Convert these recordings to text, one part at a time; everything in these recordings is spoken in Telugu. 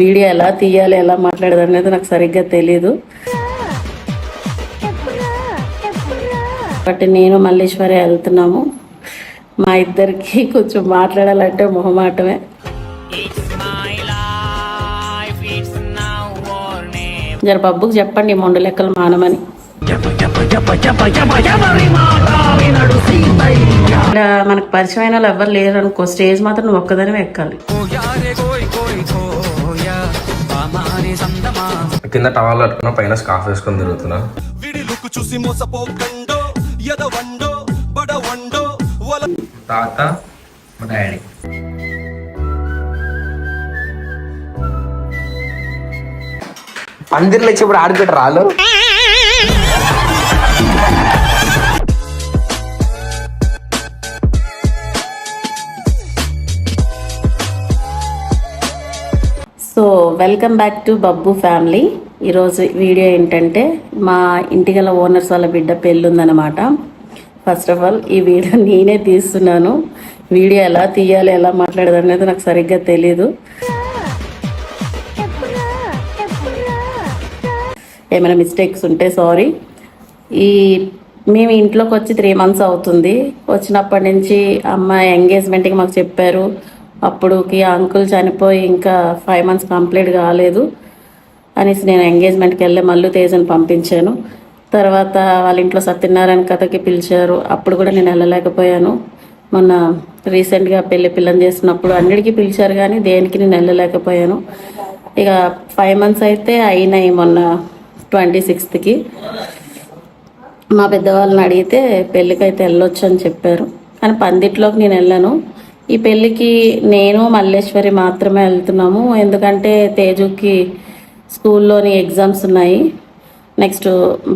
వీడియో ఎలా తీయాలి ఎలా మాట్లాడాలి అనేది నాకు సరిగ్గా తెలీదు. బట్ నేను మల్లేశ్వరి వెళ్తున్నాము. మా ఇద్దరికి కొంచెం మాట్లాడాలంటే మొహమాటమే. జర బబ్బుకి చెప్పండి మొండు లెక్కలు మానమని. ఇక్కడ మనకు పరిచయమైన వాళ్ళు ఎవ్వరు లేరు అనుకో స్టేజ్ మాత్రం నువ్వు ఎక్కాలి. కింద టవాల్ కట్టుకున్నా పైన స్కార్ఫ్ వేసుకొని తిరుగుతున్నా. విడి లుక్ చూసి మోసపోకండో ఎదవండో బడవండో వల తాత మా డాడీ. పందిర్లు వచ్చి ఇప్పుడు ఆడుకుంటారు welcome back to Babbu family. ఈరోజు వీడియో ఏంటంటే మా ఇంటిగల ఓనర్స్ వాళ్ళ బిడ్డ పెళ్ళి ఉందన్నమాట ఫస్ట్ ఆఫ్ ఆల్ ఈ వీడియో నేనే తీస్తున్నాను. వీడియో ఎలా తీయాలి ఎలా మాట్లాడదు అనేది నాకు సరిగ్గా తెలీదు. ఏమైనా మిస్టేక్స్ ఉంటే సారీ ఈ మేము ఇంట్లోకి వచ్చి త్రీ మంత్స్ అవుతుంది. వచ్చినప్పటి నుంచి అమ్మ ఎంగేజ్మెంట్కి మాకు చెప్పారు. అప్పుడుకి అంకుల్ చనిపోయి ఇంకా ఫైవ్ మంత్స్ కంప్లీట్ కాలేదు. అనేసి నేను ఎంగేజ్మెంట్కి వెళ్ళి మళ్ళీ తేజని పంపించాను. తర్వాత వాళ్ళ ఇంట్లో సత్యనారాయణ కథకి పిలిచారు. అప్పుడు కూడా నేను వెళ్ళలేకపోయాను. మొన్న రీసెంట్గా పెళ్ళి పిల్లని చేసినప్పుడు అన్నిటికీ పిలిచారు కానీ దేనికి నేను వెళ్ళలేకపోయాను. ఇక ఫైవ్ మంత్స్ అయితే అయినాయి మొన్న ట్వంటీ సిక్స్త్కి మా పెద్దవాళ్ళని అడిగితే పెళ్ళికైతే వెళ్ళొచ్చు అని చెప్పారు. కానీ పందిట్లోకి నేను వెళ్ళాను. ఈ పెళ్ళికి నేను మల్లేశ్వరి మాత్రమే వెళ్తున్నాము. ఎందుకంటే తేజుకి స్కూల్లోని ఎగ్జామ్స్ ఉన్నాయి. నెక్స్ట్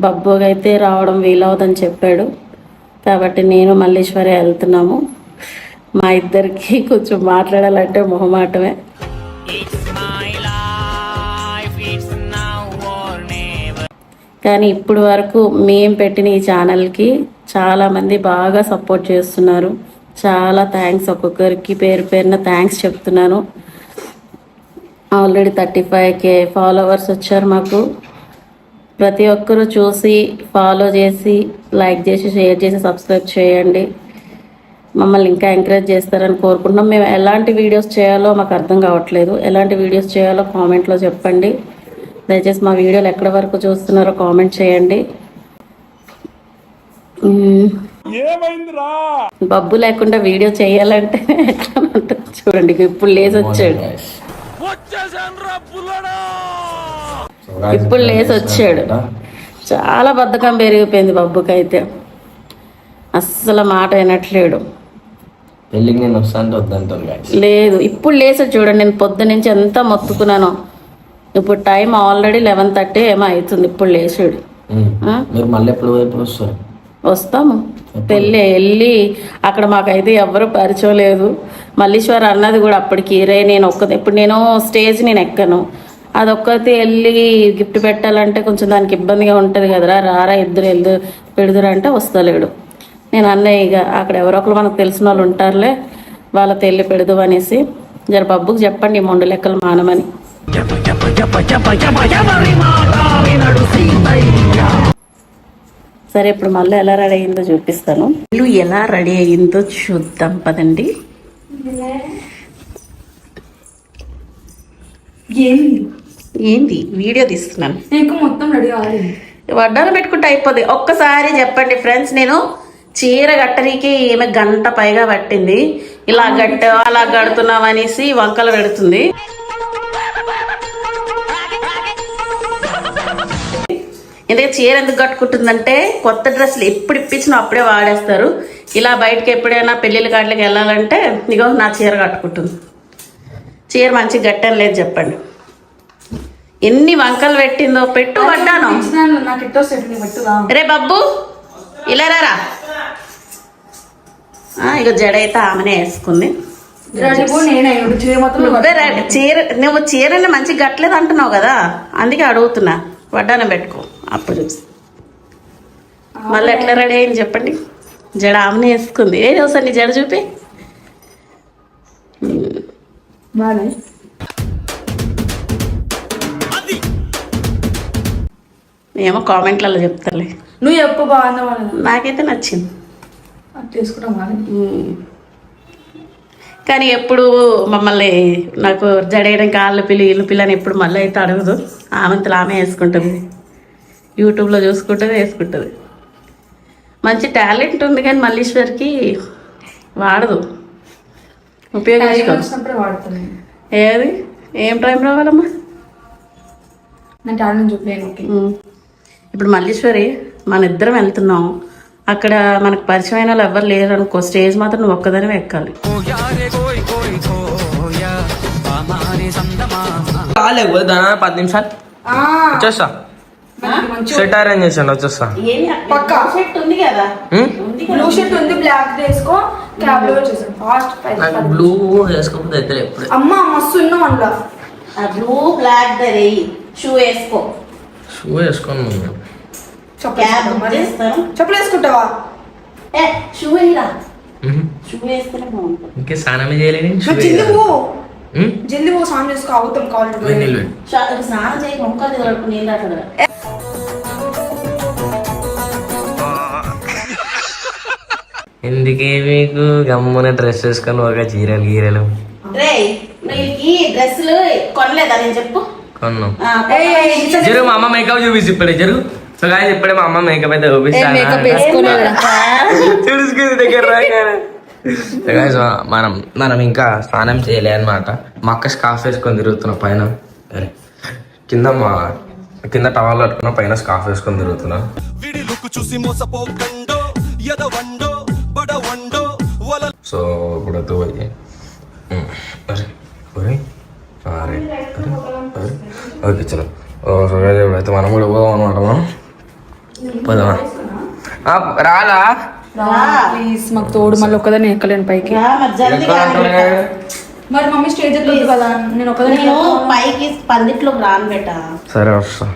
బబ్బుకి అయితే రావడం వీలవదని చెప్పాడు. కాబట్టి నేను మల్లేశ్వరి వెళ్తున్నాము. మా ఇద్దరికి కొంచెం మాట్లాడాలంటే మొహమాటమే. కానీ ఇప్పుడు వరకు మేము పెట్టిన ఈ ఛానల్కి చాలామంది బాగా సపోర్ట్ చేస్తున్నారు. చాలా థ్యాంక్స్ ఒక్కొక్కరికి పేరు పేరున థ్యాంక్స్ చెప్తున్నాను. Already thirty five K followers వచ్చారు మాకు. ప్రతి ఒక్కరూ చూసి ఫాలో చేసి లైక్ చేసి షేర్ చేసి సబ్స్క్రైబ్ చేయండి. మమ్మల్ని ఇంకా ఎంకరేజ్ చేస్తారని కోరుకుంటున్నాం. మేము ఎలాంటి వీడియోస్ చేయాలో మాకు అర్థం కావట్లేదు. ఎలాంటి వీడియోస్ చేయాలో కామెంట్లో చెప్పండి. దయచేసి మా వీడియోలు ఎక్కడి వరకు చూస్తున్నారో కామెంట్ చేయండి. మ్మ్. బబ్బు లేకుండా వీడియో చేయాలంటే ఎట్లా ఉంటుంది చూడండి ఇప్పుడు లేచి వచ్చాడు. ఇప్పుడు లేచి వచ్చాడు. చాలా బద్ధకం పెరిగిపోయింది బబ్బుకి అయితే అస్సలు మాట వినట్లేడు. పెళ్ళికి నేను వస్తాను. లేదు ఇప్పుడు లేచాడు చూడండి నేను పొద్దు నుంచి ఎంత మొత్తుకున్నాను. ఇప్పుడు టైం ఆల్రెడీ లెవెన్ థర్టీ ఏమో అవుతుంది ఇప్పుడు లేచాడు? మీరు మళ్ళీ ఎప్పుడు ఎప్పుడు వస్తారు? వస్తాము. పెళ్ళి వెళ్ళి అక్కడ మాకైతే ఎవరు పరిచయం లేదు. మల్లీశ్వర్ అన్నది కూడా అప్పటికి రే నేను ఒక్కది ఇప్పుడు నేను స్టేజ్ నేను ఎక్కను. అదొక్కటి వెళ్ళి గిఫ్ట్ పెట్టాలంటే కొంచెం దానికి ఇబ్బందిగా ఉంటుంది కదరా. రారా ఇద్దరు వెళ్దు పెడుదురు అంటే వస్తలేడు. నేను అన్నయ్య ఇక అక్కడ ఎవరో ఒకరు మనకు తెలిసిన వాళ్ళు ఉంటారులే వాళ్ళతో వెళ్ళి పెడదు అనేసి జర బబ్బుకి చెప్పండి మొండు లెక్కలు మానమని. సరే ఇప్పుడు మళ్ళీ ఎలా రెడీ అయిందో చూపిస్తాను. ఇల్లు ఎలా రెడీ అయ్యిందో చూద్దాం పదండి. ఏంది? ఏంది? వీడియో తీస్తున్నాను. నీకు మొత్తం రెడీ వడ్డాను పెట్టుకుంటే అయిపోద్ది. ఒక్కసారి చెప్పండి ఫ్రెండ్స్ నేను చీర గట్టనికి ఈమె గంట పైగా పట్టింది. ఇలా గట్ట అలా గడుతున్నాం అనేసి వంకలు పెడుతుంది. ఎందుకంటే చీర ఎందుకు కట్టుకుంటుందంటే కొత్త డ్రెస్సులు ఎప్పుడు ఇప్పించినా అప్పుడే వాడేస్తారు. ఇలా బయటకి ఎప్పుడైనా పెళ్ళిళ్ళ కాట్లకి వెళ్ళాలంటే ఇగో నా చీర కట్టుకుంటుంది. చీర మంచి గట్టని లేదు చెప్పండి. ఎన్ని వంకలు పెట్టిందో పెట్టు పడ్డాను. రే. బబ్బు ఇలా రారా. ఇక జడ అయితే ఆమెనే వేసుకుంది. చీర నువ్వు చీరని మంచి గట్లేదు అంటున్నావు కదా. అందుకే అడుగుతున్నా. వడ్డానం పెట్టుకో. అప్పుడు మళ్ళీ ఎట్లా రెడీ అయింది చెప్పండి? జడ ఆమె వేసుకుంది. ఏ నీ జడ చూపి? ఏమో కామెంట్లలో చెప్తాలే. నువ్వు ఎప్పు బాగుందా నాకైతే నచ్చింది. కానీ. ఎప్పుడు మమ్మల్ని నాకు జడేయడం కాళ్ళ పిల్లి ఇల్లు పిల్లని ఎప్పుడు మళ్ళీ అయితే అడగదు. ఆమెంతలు ఆమె వేసుకుంటుంది. యూట్యూబ్లో చూసుకుంటుంది వేసుకుంటుంది. మంచి టాలెంట్ ఉంది కానీ మల్లీశ్వర్కి వాడదు. టైం ఉపయోగించుకో వచ్చినప్పుడే వాడుతాను ఏది? ఏం టైం రావాలమ్మా. ఇప్పుడు మల్లీశ్వరి మన ఇద్దరం వెళ్తున్నాం. అక్కడ మనకు పరిచయమైన వాళ్ళు ఎవరు లేరు అనుకో స్టేజ్ మాత్రం నువ్వు ఒక్కదానివే ఎక్కాలి. దాని పది నిమిషాలు. వచ్చేస్తా. సెట్ అరేంజ్ చేసాను వచ్చేస్తా. పక్కా. సెట్ ఉంది కదా? బ్లూ షర్ట్ ఉంది బ్లాక్ వేసుకో క్యాబ్లో వచ్చేసాను ఫాస్ట్ నాకు బ్లూ వేసుకోకపోతే అయితే ఎప్పుడు అమ్మ మస్తు ఉన్నాం అందులో. బ్లూ బ్లాక్ దరి షూ వేసుకో. షూ వేసుకోను ముందు. చెప్పులు వేసుకుంటావా ఏ షూ వేయరా. షూ వేస్తేనే బాగుంటుంది. ఇంకే స్నానమే చేయలేని జల్ది పో? జల్ది పో సాయం చేసుకో అవుతాం. షా- స్నానం చేయక మొక్కలు నీళ్ళు అక్కడ ఎందుకే మీకు గమ్మున డ్రెస్ వేసుకొని ఒక చీరలు గీరలు? డ్రెస్సులు కొనలేదా నేను చెప్పు? కొన్నాం. జరుగు మా అమ్మ మేకప్ చూపిస్తే ఇప్పుడే జరుగు. సో గాయస్ ఇప్పుడే మా అమ్మ మేకప్ అయితే? తెలుసుకుంది దగ్గర మనం మనం ఇంకా స్నానం చేయలే అనమాట మా అక్క స్కాఫ్ వేసుకొని తిరుగుతున్నా పైన. కింద మా కింద టవాల్ కట్టుకున్నా పైన స్కాఫ్ వేసుకొని తిరుగుతున్నా. విడి లుక్ చూసి మోసపోకండో ఎదవండో సో ఇప్పుడు ఉమ్, అరే ఒరే అరే అరే అరే. ఓకే చలో. ఇప్పుడైతే మనం కూడా పోదాం అనమాట మనం. పోదామా? రాలా? ప్లీజ్ మాకు తోడు మళ్ళీ ఒక్కదాన్ని ఎక్కలేను పైకి. మరి మమ్మీ స్టేజ్ ఎక్కదు కదా నేను ఒక్కదాన్ని నేను పైకి పందిట్లోకి రాను బెట. సరే వస్తా.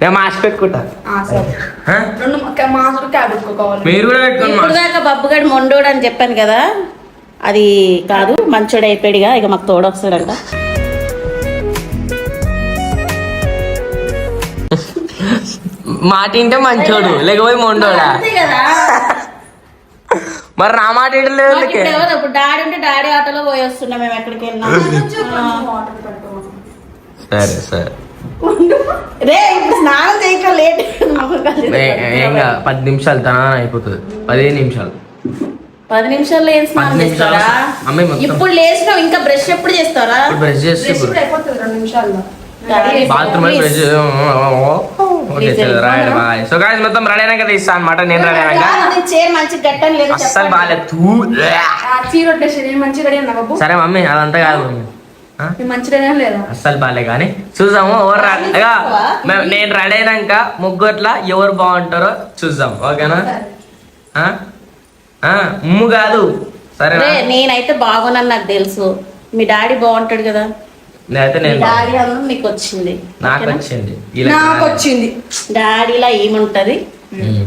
నేను మాసి పెట్టుకుంటా. ఆ, సరే. ఆ? రెండు మాసాలు క్యాబ్ పెట్టుకోవాలి. మీరు కూడా పెట్టుకోండి ఇప్పుడు దాకా బబ్బుగాడు మొండోడు అని చెప్పాను కదా అది కాదు మంచోడు అయిపోయాడుగా ఇక మాకు తోడు వస్తాడంట. మాట వింటే మంచోడు లేకపోతే మొండోడా? అంతే కదా. మరి నా మాట? ఇప్పుడు డాడీ ఉంటే డాడీ ఆటోలో పోయి వస్తున్నాం మేము ఎక్కడికి వెళ్ళినా. సరే సరే. రే ఇప్పుడు స్నానం చేయక లేట్ ఏ- పది నిమిషాలు తన అయిపోతుంది. పదిహేను నిమిషాలు. పది నిమిషాల్లో ఏం స్నానం పది నిమిషాలు. చేస్తారా. ఇప్పుడు లేచినావు ఇంకా బ్రష్ ఎప్పుడు చేస్తారా బ్రష్ చేస్తే రెండు నిమిషాల్లో. బాత్రూమ్ సో గాయస్ మొత్తం రెడీ అయినాక తీస్తా అనమాట నేను రెడీ అయినాక అస్సలు. బాగాలేదు. సరే మమ్మీ అదంతా కాదు అస్సలు బాగాలే కానీ. చూద్దాము ఎవరు నేను రెడీ అయినాక ముగ్గుట్ల ఎవరు బాగుంటారో చూద్దాం. ఓకేనా? ఆ? ఆ, ఉమ్ము కాదు. సరే నేనైతే బాగున్నాను నాకు తెలుసు. మీ డాడీ బాగుంటాడు కదా. నేను డాడీ వచ్చింది నాకు ఓకేనా? వచ్చింది నాకు. వచ్చింది డాడీలా ఏముంటది?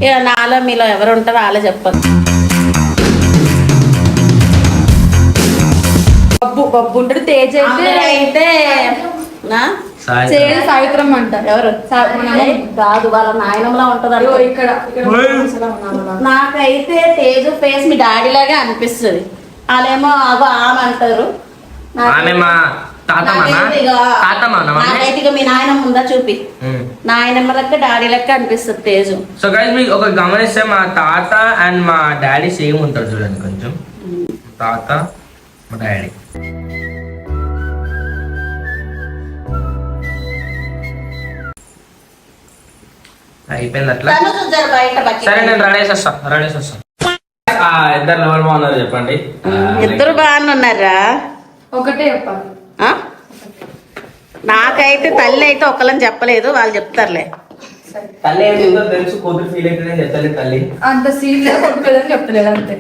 ఇక నాలో మీలో ఎవరు ఉంటారో అలా చెప్పదు బబ్బు బబ్బు ఉంటాడు. తేజ్ అయితే అయితే నా? సాయంత్రం. తేజ్ సావిత్రం అంట ఎవరు? కాదు వాళ్ళ నాయనంలా ఉంటది. ఇక్కడ ఉన్నాను. నాకైతే తేజు ఫేస్ మీ డాడీ లాగే అనిపిస్తుంది. వాళ్ళేమో అగో ఆమె అంటారు. నాకు- ఆమె నాకైతే ఇక- మీ నాయనమ్మ ఉందా చూపి. ఉమ్. నాయనమ్మ లెక్క డాడీ లెక్క అనిపిస్తుంది తేజు. సో గైస్ మీకు ఒక గమనిస్తే మా తాత అండ్ మా డాడీ సేమ్ ఉంటారు చూడండి కొంచెం. తాత మా డాడీ. అయిపోయింది అట్లా. సరే నేను రెడీ చేస్తా రెడీ చేస్తా ఆ, ఇద్దరు ఎవరు బాగున్నారు చెప్పండి. ఇద్దరు బాగానే ఉన్నారా? ఒకటే చెప్పాలి? నాకైతే తల్లి అయితే ఒకళ్ళని చెప్పలేదు వాళ్ళు చెప్తారులే. తల్లి ఏం చెప్తుందో తెలుసు కూతురు ఫీల్ అవుతుందని చెప్పలేదు తల్లి. అంత సీన్ లేదు కొట్టుకోలేదని చెప్తలేదు అంతే.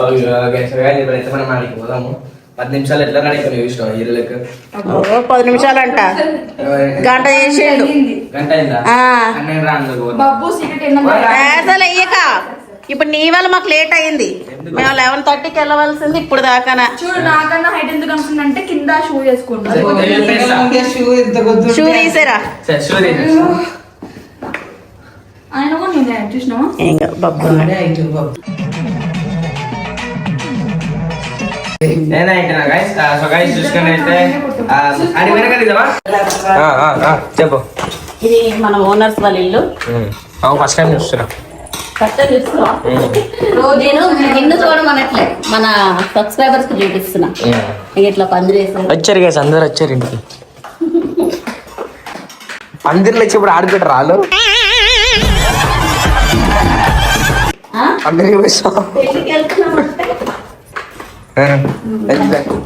ఓకే ఓకే సో guys, ఇప్పుడైతే మనం ఆడికి పోదాము. పది నిమిషాలు ఎట్లా రెడీ కొన్ని చూసిన హీరో లెక్క ఓ పది గంట చేసిండు. గంట అయిందా? రాను సీక్రెట్ ఏంటంటే అసలు అయ్యక ఇప్పుడు నీ వల్ల మాకు లేట్ అయింది. మేము లెవెన్ థర్టీకి వెళ్ళవలసింది ఇప్పుడు దాకానా. చూడు నాకన్నా హైట్ ఎందుకు కనుకుందంటే కింద షూ. షూ తీసారా. ఆయన కూడా నేను చూసినావా? ఏం కాదు బబ్బు నేనే అంటున్నా గైస్ సో గైస్ చూసుకుని అయితే. అది వెనక ఇద్దామా చెప్పు. ఇది మన ఓనర్స్ వాళ్ళ ఇల్లు. ఫస్ట్ టైం చూస్తున్నా. ఫస్ట్ చూస్తున్నా నేను నిన్ను చూడమనట్లే. మన సబ్స్క్రైబర్స్కి చూపిస్తున్నా. ఇట్లా పందిరేసారు వచ్చారు గైస్ అందరు వచ్చారు ఇంటికి. పందిర్లు వచ్చి ఇప్పుడు ఆడుకుంటారు వాళ్ళు. అందరికి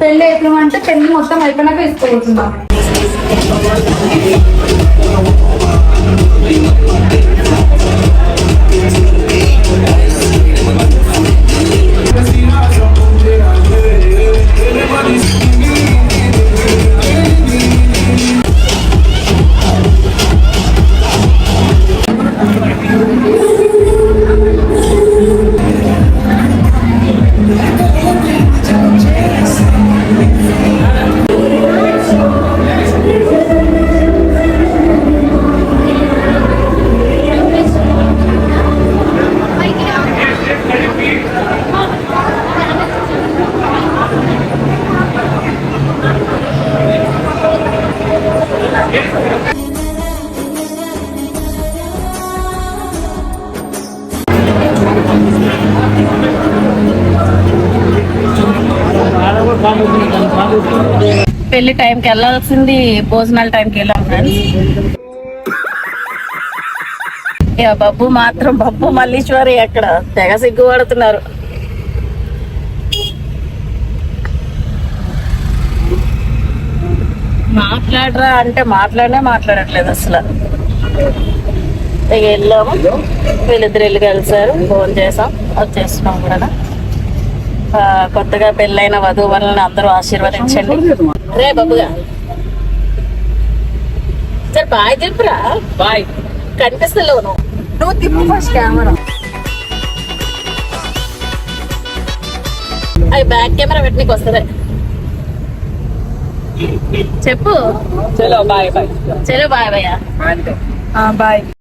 పెళ్ళి అయిపోయామంటే పెళ్ళి మొత్తం అయిపోయినాక Thank. పెళ్ళి టైంకి వెళ్ళాల్సింది భోజనాల టైంకి వెళ్ళాం ఫ్రెండ్స్ బబ్బు మాత్రం బబ్బు మల్లీశ్వరి అక్కడ తెగ సిగ్గుపడుతున్నారు. మాట్లాడరా అంటే మాట్లాడనే మాట్లాడట్లేదు అసలు. వెళ్ళాము వీళ్ళిద్దరు వెళ్ళి కలిసారు. ఫోన్ చేసాం. వచ్చేస్తున్నాం కూడా. కొత్తగా పెళ్ళైన వధువు వలన అందరూ ఆశీర్వదించండి. రే బాబుగా. సరే బాయ్ చెప్పురా? బాయ్. కనిపిస్తలేవు నువ్వు. తిప్పు ఫస్ట్ కెమెరా అవి బ్యాక్ కెమెరా పెట్టనీకి వస్తుంది. చెప్పు. చలో బాయ్ బాయ్. చలో బాయ్ భయ్యా. బాయ్.